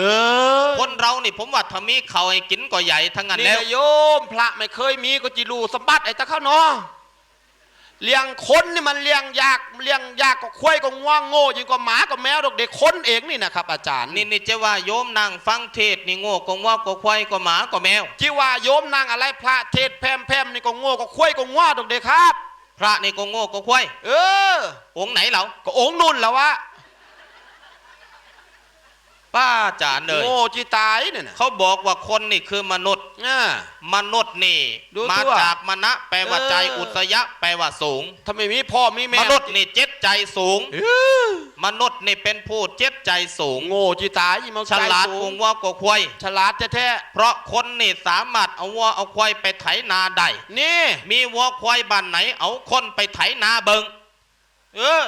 เออคนเรานี่ผมว่าถ้ามีเขาวให้กินก็ใหญ่ทั้งนั้นนี่แล้วนะโยมพระไม่เคยมีก็จิรูสมบัติไอ้ตะเข้าเนาะเลี้ยงคนนี่มันเลี้ยงยากเลี้ยงยากก็ควายก็ง่วงโง่ยิ่งกว่าหมาก็แมวดอกเด็กคนเองนี่นะครับ อาจารย์นี่นี่จะว่าโยมนั่งฟังเทศน์นี่โง่ก็ว่าก็ควายก็หมาก็แมวที่ว่าโยมนางอะไรพระเทศแพมแพมนี่ก็โง่ก็ควายก็ง่วงดอกเด็กครับ พระนี่ก็โง่ก็ควายเออ องค์ไหนเหราก็องค์นุ่นแล้ววะ ป้าจานเลยโง่จีตายเนี่ยนะเขาบอกว่าคนนี่คือมนุษย์อ่ามนุษย์นี่ดูมาตัวจากมณะแปลว่าเออใจอุตยะ แปลว่าสูงถ้าไม่มีพ่อมีแม่มนุษย์นี่เจ็ดใจสูงเออมนุษย์นี่เป็นผู้เจ็ดใจสูง โง่จีตายยิ่งมันฉลาดใจกสูงว่าก็ควายฉลาดแท้เพราะคนนี่สามารถเอาวัวเอาควายไปไถนาได้ๆนี่ มีวัวควายบ้านไหน เอาคนไปไถนาเบิงเออ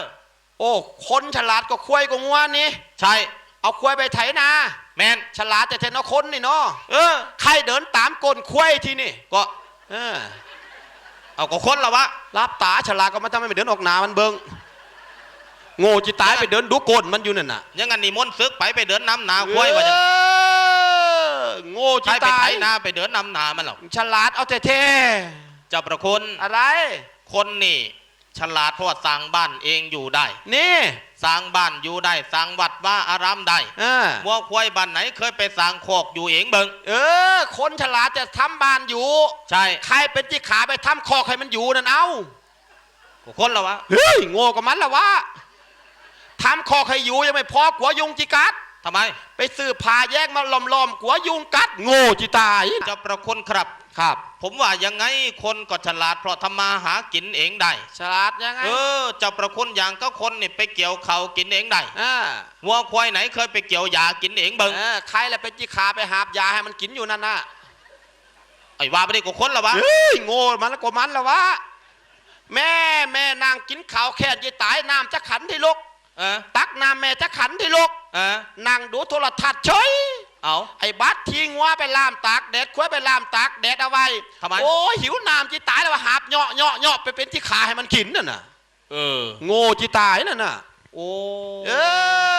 โอ้คนฉลาดก็ควายก็งัวนี่ใช่ เอาควายไปไถนาแมนฉลาดแต่เทนเอาคนนี่เนาะเออใครเดินตามกลควายที่นี่ก็เออเอาก็คนละวะรับตาฉลาดก็มาทำให้มันเดินออกหนามันเบิงโง่จีตายไปเดินดูกลมันอยู่นั่นน่ะยังงั้นนี่มนต์ซึกไปไปเดินน้ำนาควายว่าจังเออโง่ใครจีไปตาไถยนาไปเดินน้ำนามันหรอกฉลาดเอาแต่เท่เจ้าประคุณอะไร คนนี่ฉลาดเพราะว่าสร้างบ้านเองอยู่ได้ นี่ สร้างบ้านอยู่ได้สร้างวัดว่าอารามได้เออวัวควายบ้านไหนเคยไปสร้างโคอกอยู่เองเบิงเออ คนฉลาดจะทำบ้านอยู่ ใช่ใครเป็นที่ขาไปทำคอกให้มันอยู่นั่นเอาก็คนละวะเฮ้ยโง่กับมันละวะทำคอกให้อยู่ยังไม่พอกลัวยุงจิกัด ทำไม ไปซื้อผ้าแยกมาล้อมๆกลัวยุงกัด โง่จิตาย เจ้าประคุณครับ ครับ ผมว่ายังไงคนก็ฉลาดเพราะทำมาหากินเองได้ ฉลาดยังไง เออเจ้าประคุณอย่างก็คนนี่ไปเกี่ยวเขาวกินเองได้อ่าวัวควายไหนเคยไปเกี่ยวหญ้ากินเองเบิงเออใครแหละเป็นจิขาไปหาบยาให้มันกินอยู่นั่นน่ะไอ้ว่าไปได้ก็คนละวะเฮ้ยโง่มันละกว่ามันละวะแม่แม่นางกินข้าวแค่จะตายน้ำจะขันที่ลูกเออตักน้ำแม่จะขันที่ลูกเออนั่งดูโทรทัศน์เฉย เอาไอ้บัตรทิ้งว่าไปล่ามตากแดดคว้ยไปล่ามตากแดดเอาไว้ทำไมโอ้ยหิวน้ำจีตายแล้วว่าหาบเหาะเหาะเหาะไปเป็นที่ขาให้มันกินน่ะน่ะเออโง่จีตายน่ะน่ะโอ้เอ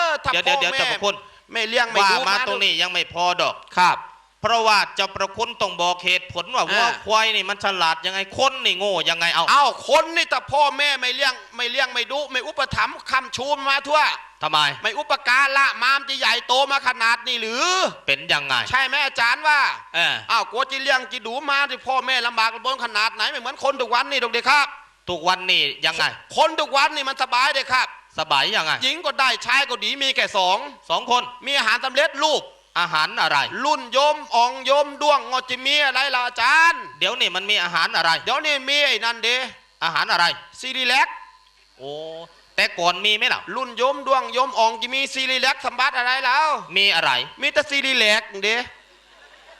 อถ้าเดี๋ยวเดี๋ยวเดี๋ยวพ่อเจ้าแม่ประคุณไม่เลี้ยงไม่ว่าดูมาตรงนี้ยังไม่พอดอกครับ เพราะว่าเจ้าประคุณต้องบอกเหตุผลว่าเออวัวควายนี่มันฉลาดยังไงคนนี่โง่ยังไงเอาเอ้าคนนี่แต่พ่อแม่ไม่เลี้ยงไม่เลี้ยงไม่ดูไม่อุปถัมภ์คำชูมมาทั่วทำไม ไม่อุปการะมามจะใหญ่โตมาขนาดนี้หรือ เป็นยังไง ใช่ไหมอาจารย์ว่าเอออ้าวกลัวจีเลี้ยงจีดูมาที่พ่อแม่ลำบากลำบนขนาดไหนไม่เหมือนคนทุกวันนี่ดอกเด็กครับทุกวันนี่ยังไง คนทุกวันนี่มันสบายเลยครับ สบายยังไงหญิงก็ได้ชายก็ดีมีแค่สองสองคน มีอาหารสำเร็จรูป อาหารอะไร รุ่นโยมอ่องโยมด้วงงอจิมีอะไรล่ะอาจารย์ เดี๋ยวนี่มันมีอาหารอะไร เดี๋ยวนี้มีไอ้นั่นเดอาหารอะไรซีรีแล็กโอ้แต่ก่อนมีไหมล่ะ รุ่นโยมด้วงโยมอ่องจิมีซีรีแล็กสมบัติอะไรแล้ว มีอะไร มีแต่ซีรีแล็กเด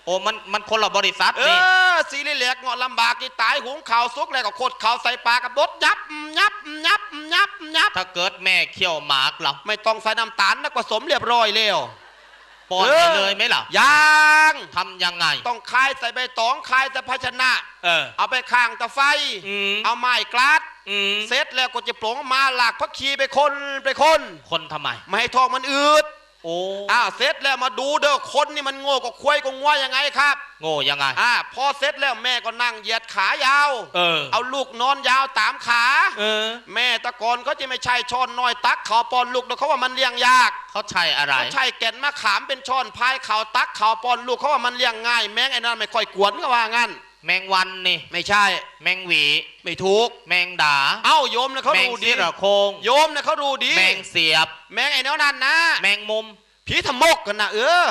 โอ้มันมันคนละบริษัทเอนี่อซีรีแล็กเงาะลำบากที่ตายหุงข้าวซุกแล้วก็ขดข้าวใส่ปลากับบดยับยับยับยับยับถ้าเกิดแม่เคี่ยวหมากเราไม่ต้องใส่น้ำตาลนะผสมเรียบร้อยแล้ว ป้อนเออไปเลยไหมล่ะยังทำยังไง ต้องคายใส่ใบตองคายใส่ภาชนะเออเอาไปข้างตะไฟอืมเอาไม้กลาดอืมเสร็จแล้วก็จะปลงมาหลากพักชีไปคนไปคน คนทำไม ไม่ให้ทองมันอืด โอ้อ่าเสร็จแล้วมาดูเด้อคนนี่มันโง่ก็ควายก็งัวยังไงครับ โง่ยังไงอ่าพอเสร็จแล้วแม่ก็นั่งเหยียดขายาว เออ เอาลูกนอนยาวตามขาเออ แม่ตะกอนก็จะไม่ใช่ช้อนน้อยตักเขาปอนลูกแล้วเขาว่ามันเลี้ยงยากเขาใช่อะไรเขาใช่แก่นมะขามเป็นช้อนพายเขาตักเขาปอนลูกเขาว่ามันเลี้ยงง่าย แมงไอ้นั่นไม่ค่อยกวนก็ว่างั้น แมงวันนี่ ไม่ใช่ แมงหวี ไม่ถูก แมงดา เอ้าโยมเนี่ยเขาแมงดูสีดีระโคงโยมเนี่ยเขาดูดี แมงเสียบ แมงไอ้แนวนั้นนะ แมงมุม ผีทำมกกันนะเออ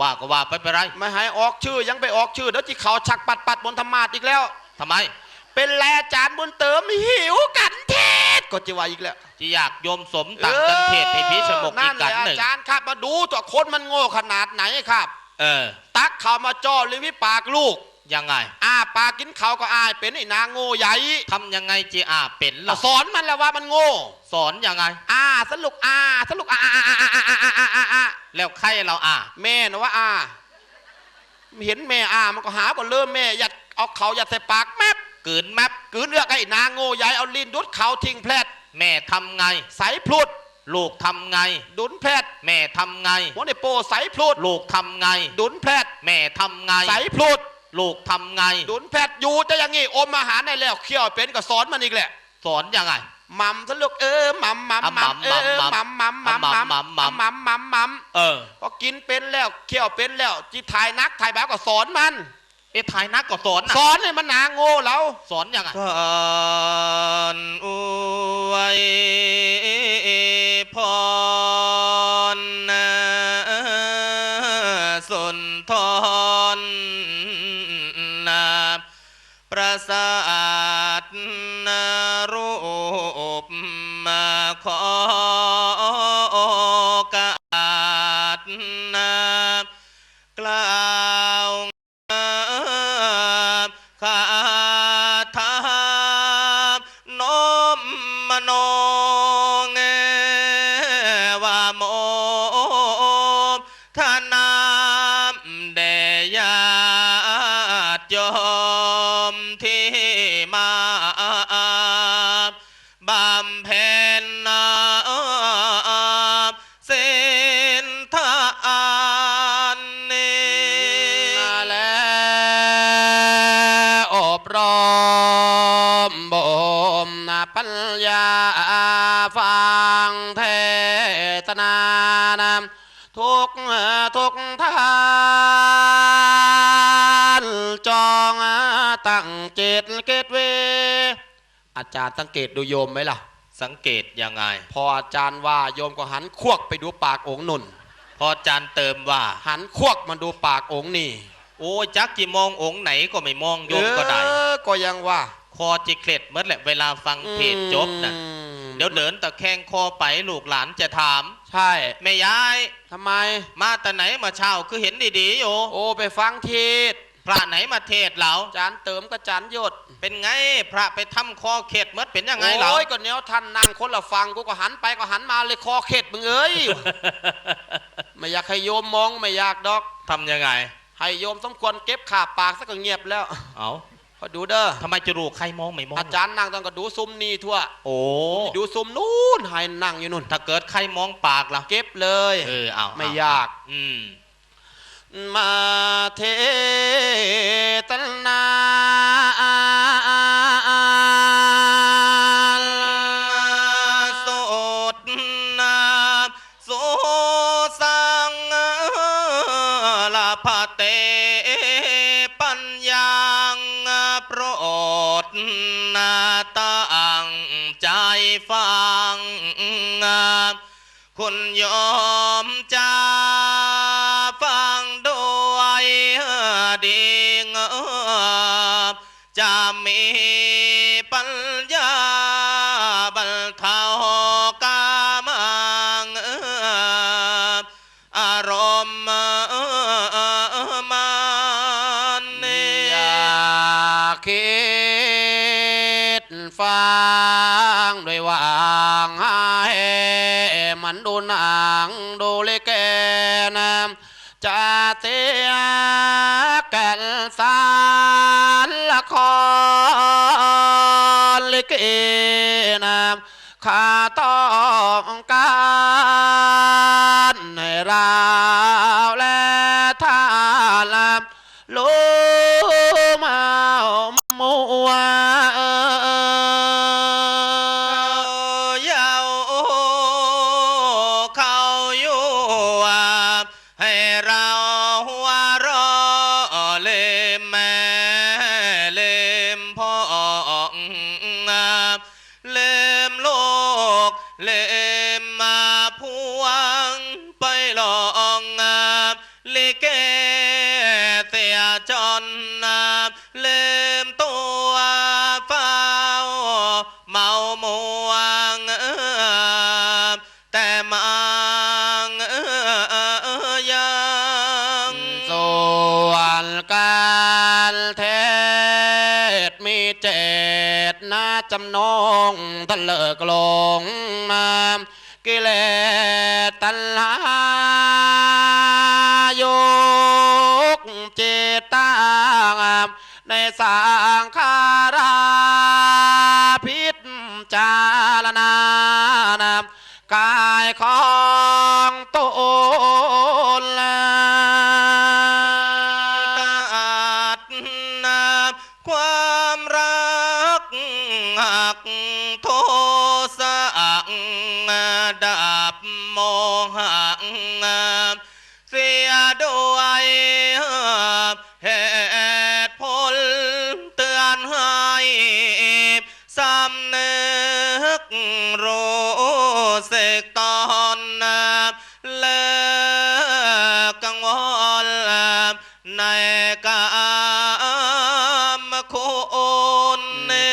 ว่าก็ว่าไปไปนไรไม่ให้ออกชื่อยังไปออกชื่อเดี๋ยวที่เขาชักปัดปัดบนธรรมาสอีกแล้ว ทำไมเป็นแลจานบุญเติมหิวกันเทศก็จะว่าอีกแล้วจะอยากโยมสมต่างกันเทศให้พีชมกอีนั่กนแหกันละหนึ่ง อาจารย์ครับมาดูตัวคนมันโง่ขนาดไหนครับ เออ ตักเขามาจ่อหรือวิปากลูกยังไงอ้าปากกินเขาก็อายเป็นไอ้นางโง่ใหญ่ทำยังไงจีอาเป็นล่ะสอนมันแล้วว่ามันโง่ สอนยังไงอ่าสลุกอ่าสลุกอ่าอ่าอ่าอ่าอ่าอ่าอ่าอ่าอ่าแล้วใครเราอ่าแม่นะว่าอ่าเห็นแม่อ่ามันก็หาก็เริ่มแม่ยัดเอาเขายัดใส่ปากแมบกืนแมปกืนเลือกไอ้นางโง่ใหญ่เอาลิ้นดุดเขาทิ้งแพลดแม่ทำไงใสพลุด ลูกทำไง ดุนแพทย์แม่ทำไงหัวในโปใสพลูดลูกทำไง ดุนแพทย์แม่ทำไงใสพลูดลูกทำไง ดุนแพทย์อยู่จะอยังงี้อมอาหารได้แล้วเคี่ยวเป็นก็สอนมันอีกแหละ สอนยังไงมัมซะลูกเออมัมมัมอะมัมเออมัมัมมมัมมัมมัมมัมัมมมัมัมมมัมมัมเออพอกินเป็นแล้วเคี่ยวเป็นแล้วจีถ่ายนักถ่ายแบบก็สอนมันเอ๊ะถ่ายนักก็สอนนะสอนให้มันหนาโง่เราสอนยังไงสอนอวย ศนานำทุกทุกทานจองตั้งเจตเกตเว อาจารย์สังเกตดูโยมไหมล่ะ สังเกตยังไง พออาจารย์ว่าโยมก็หันควักไปดูปากองค์นุ่น พอจานเติมว่า หันควักมาดูปากองค์นี่ โอ้ยจักกี่มององค์ไหนก็ไม่มองโยมก็ได้เออก็ยังว่าคอจิเคล็ดเมื่อแหละเวลาฟังเพจจบนะอืมเดี๋ยวเดินตะแคงคอไปลูกหลานจะถาม ใช่แม่ยายทำไม มาแต่ไหนมาเช้าคือเห็นดีๆอยู่โอ้ไปฟังเทศพระไหนมาเทศเราจานเติมกับจานหยดเป็นไงพระไปทำคอเข็ดเมื่อเป็นยังไงเราโอ้ยก็เนี้ยท่านนั่งคนละฟังกูก็หันไปก็หันมาเลยคอเข็ดมึงเอ้ยไม่อยากให้โยมมองไม่อยากดอกทำยังไง ให้โยมสมควรเก็บขาปากซะก็เงียบแล้ว เอา พอดูเด้อทำไมจะรู้ใครมองไม่มองอาจารย์นั่งต้องก็ดูซุ้มนี่ทั่ว โอ้ดูซุ้มนู้นให้นั่งอยู่นู่นถ้าเกิดใครมองปากล่ะเก็บเลยเออเอาไม่เยาก อืมมาเทตนาังคุณยอมจะฟังด้วยดีงจะมีปัญญาบรรเทากามังอารมณ์มันเนอย่าคิดฟั งด้วยวางให้มันดูนังดูลิเกนจะเสียแก่นสารละครเลิเกนข้าต้องการให้เราและท่านละรู้เมามัว จำนงทะเลกลงมา กิเลสตัณหายกเจตางในสังขาราพิจารณานา รู้สึกตอนเลิกกังวลในกามคุณ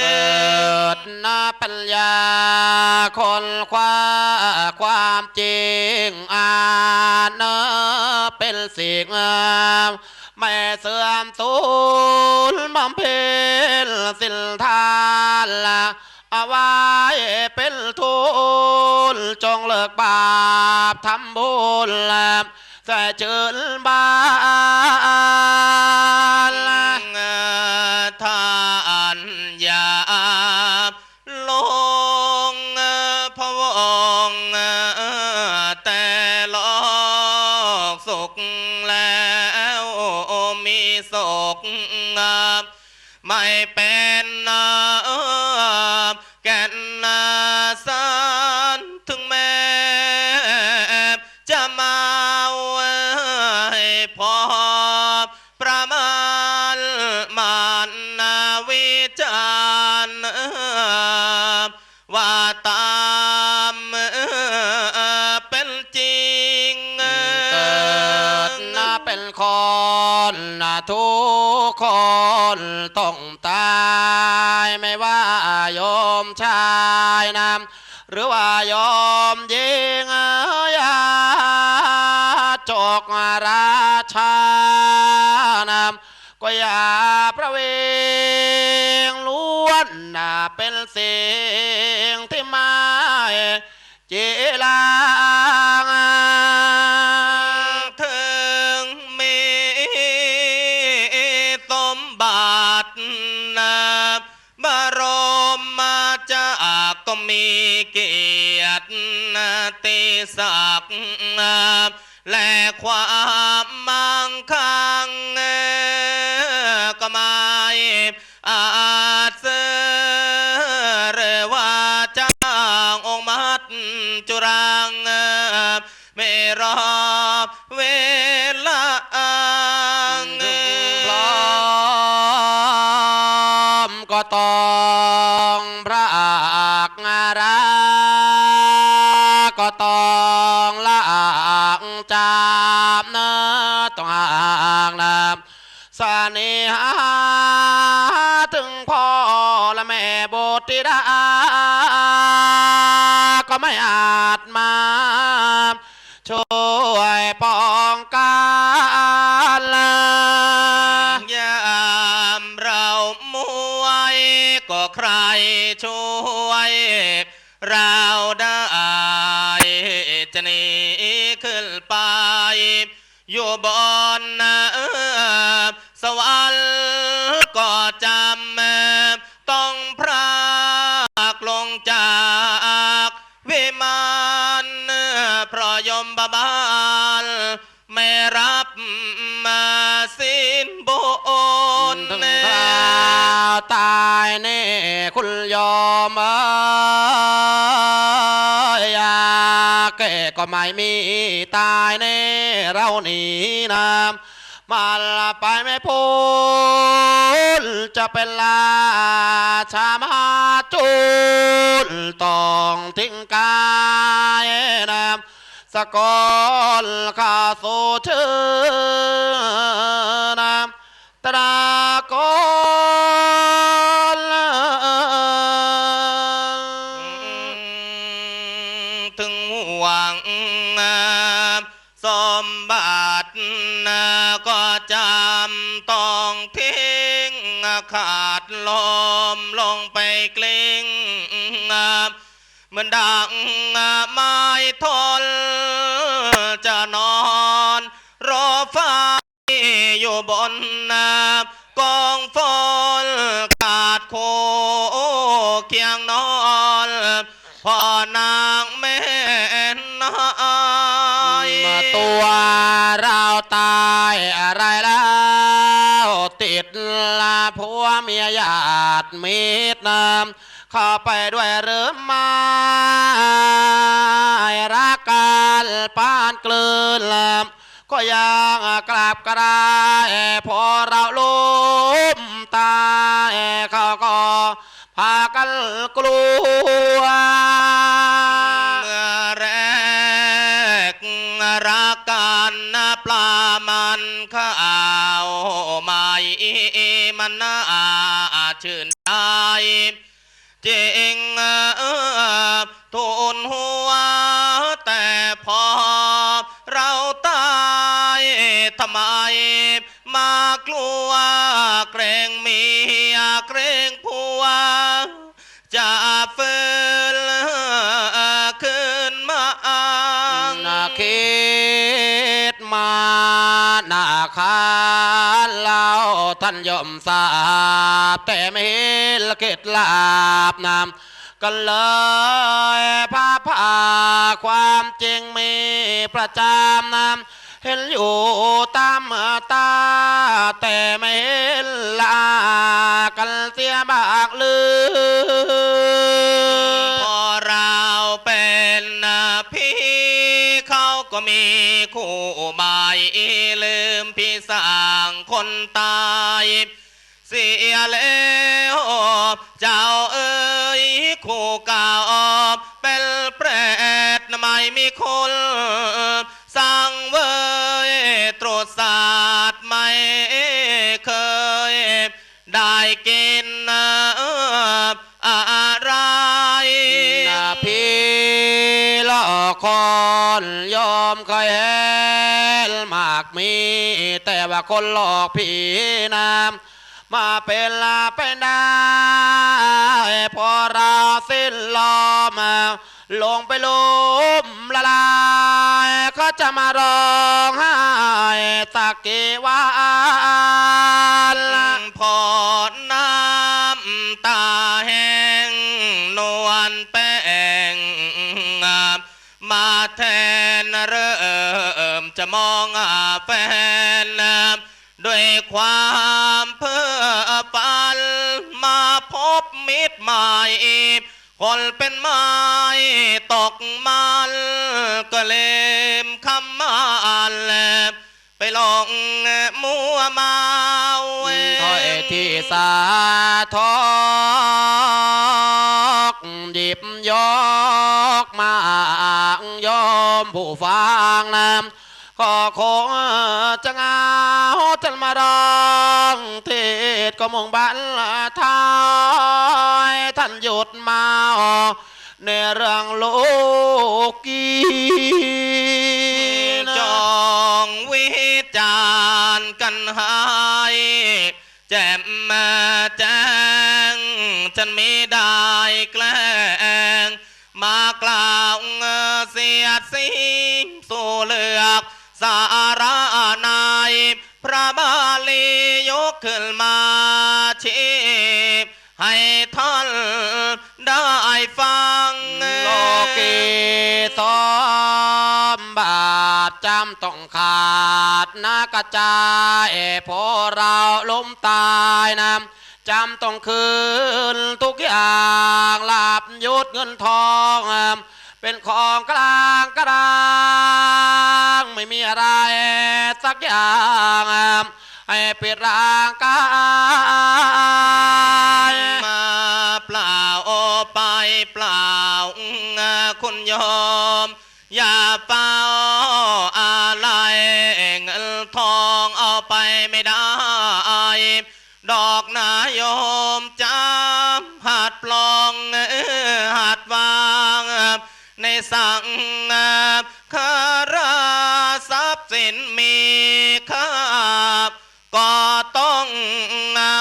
เกิดนาปัญญาคนคว้าความจริงอานเนเป็นสิ่งงามไม่เสื่อมสูญบำเพ็ญสินทานละ เอาไว้เป็นทุนจงเลิกบาปทำบุญละใส่เจิญบาละทานยาลงพะวงแต่ลอกสุขแล้วมีศกไม่ นะทุกคนต้องตายไม่ว่าโยมชายนะหรือว่าโยมหญิงยาจกราชานำก็อย่าประเวงล้วนนะเป็นสิ่งที่ไม่เจลาง ติศักดิ์และความมั่งคั่งก็ไม่อาจเสรว่าจ้างองค์มัดจุรังไม่รอเวลาถึงพร้อมก็ต้องางนำสนิหาถึงพ่อและแม่บุตรดาก็ไม่อาจมา ช่วยป้องกันลยามเรามวยก็ใครช่วย เราได้จะหนีขึ้นไปอยู่บน รับมาสินบนถึงคราวตายแน่คุณยอมเอยอยาแก่ก็ไม่มีตายแน่เราหนีน้ำมาละไปไม่พ้นจะเป็นลาชามาจุนต้องทิ้งกายน้ำ กลข้าสู่ชื่อนามตรากลถึงหวังสมบัติก็จำต้องทิ้งขาดลมลงไปกลิ้ง เหมือนดังไม้ทนจะนอนรอฟ้าอยู่บนน้ำกองฟอนขาดโคเคียงนอนพอนางแม่นายมาตัวเราตายอะไรแล้วติดลาผัวเมียญาติมิตรนำ เข้าไปด้วยหรือไม่รักกันปานกลืนลำก็ยังกราบกระไดพอเราล้มตายเขาก็พากันกลัวเมื่อแรกรักกันนะปลามันข้าวไม่มันน่าชื่นใจ จริงทุนหัวแต่พอเราตายทำไม มากลัวเกรงเมียเกรงผัว ท่านยอมทราบแต่ไม่เห็นละเกิดลาบนามกันเลยพาพาความจริงมีประจำนำเห็นอยู่ตามตา แต่ไม่เห็นลากันเสียบากลือพอเราเป็นพี่เขาก็มีคู่หมายลืมพี่สา คนตาย เสียแล้วเจ้าเอ๋ยคู่เก่าเป็นแปรตไม่มีคนสั่งเวยตรวจศาสตร์ไม่เคยได้กิน คนยอมเคยเห็นมากมี แต่ว่าคนหลอกพี่นำมาเป็นลาเป็นได้พอเราสิ้นลอมาลงไปลุมละลายเขาจะมาร้องไห้สักกี่วันพอน้ำ เริ่มจะมองแฟนด้วยความเพ้อฝันมาพบมิตรใหม่คนเป็นไม้ตกมันก็เลมคำมันไปลองมัวเมาถ้อยที่สาทอกหยิบ ยกมาอ้างยอมผู้ฟังนำก็คงจะงาจนมารองเทศก็มองบันท้ายท่านหยุดมาในเรื่องโลกีนจองวิจารกันหายแจ่มมาแจ้งฉันไม่ได้แกล้ ล่าวเสียดสิงสู่เลือกสาระนายพระบาลียกขึ้นมาชีพให้ท่านได้ฟังโลกีสมบาทจำต้องขาดนากระจายพอเราล้มตายนำจำต้องคืนทุกอย่างลาบยศเงินทอง เป็นของกลางกลางไม่มีอะไรสักอย่างให้ปิดร่างกายมาเปล่าโอไปเปล่าคุณโยมอย่าเฝ้าอะไรเงินทองเอาไปไม่ได้ ดอกนายมจำหัดปลองหัดวาง ในสังคาราทรัพย์สินมีค่าก็ต้อง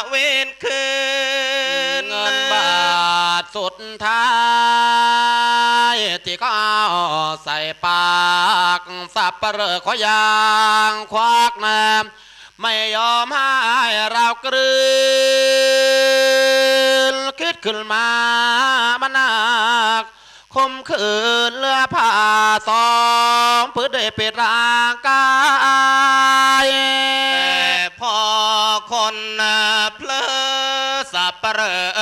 เว้นคืนเงินบาทสุดท้ายที่เขาเอใส่ปากสับปะเหรอขอยางควักน้ำไม่ยอมให้เรากลืนคิดขึ้นมามันหนัก คมคืนเลือผ่าสองพืชได้เปิดร่างกายแต่พอคนเพลอสับเปรอ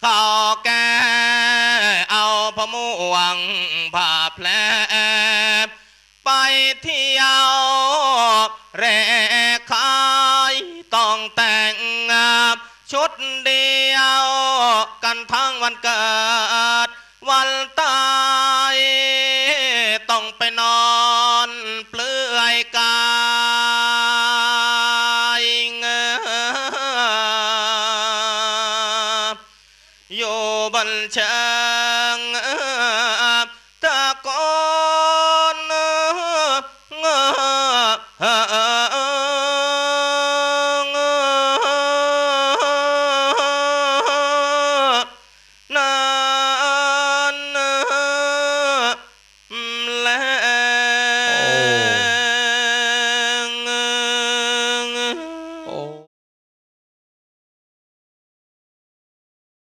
เข้าแก่เอาพมูวังผ่าแผลไปเที่ยวเรคายต้องแต่งชุดเดียวกันทั้งวันเกิด วันตายต้องไปนอนเปลือยกาย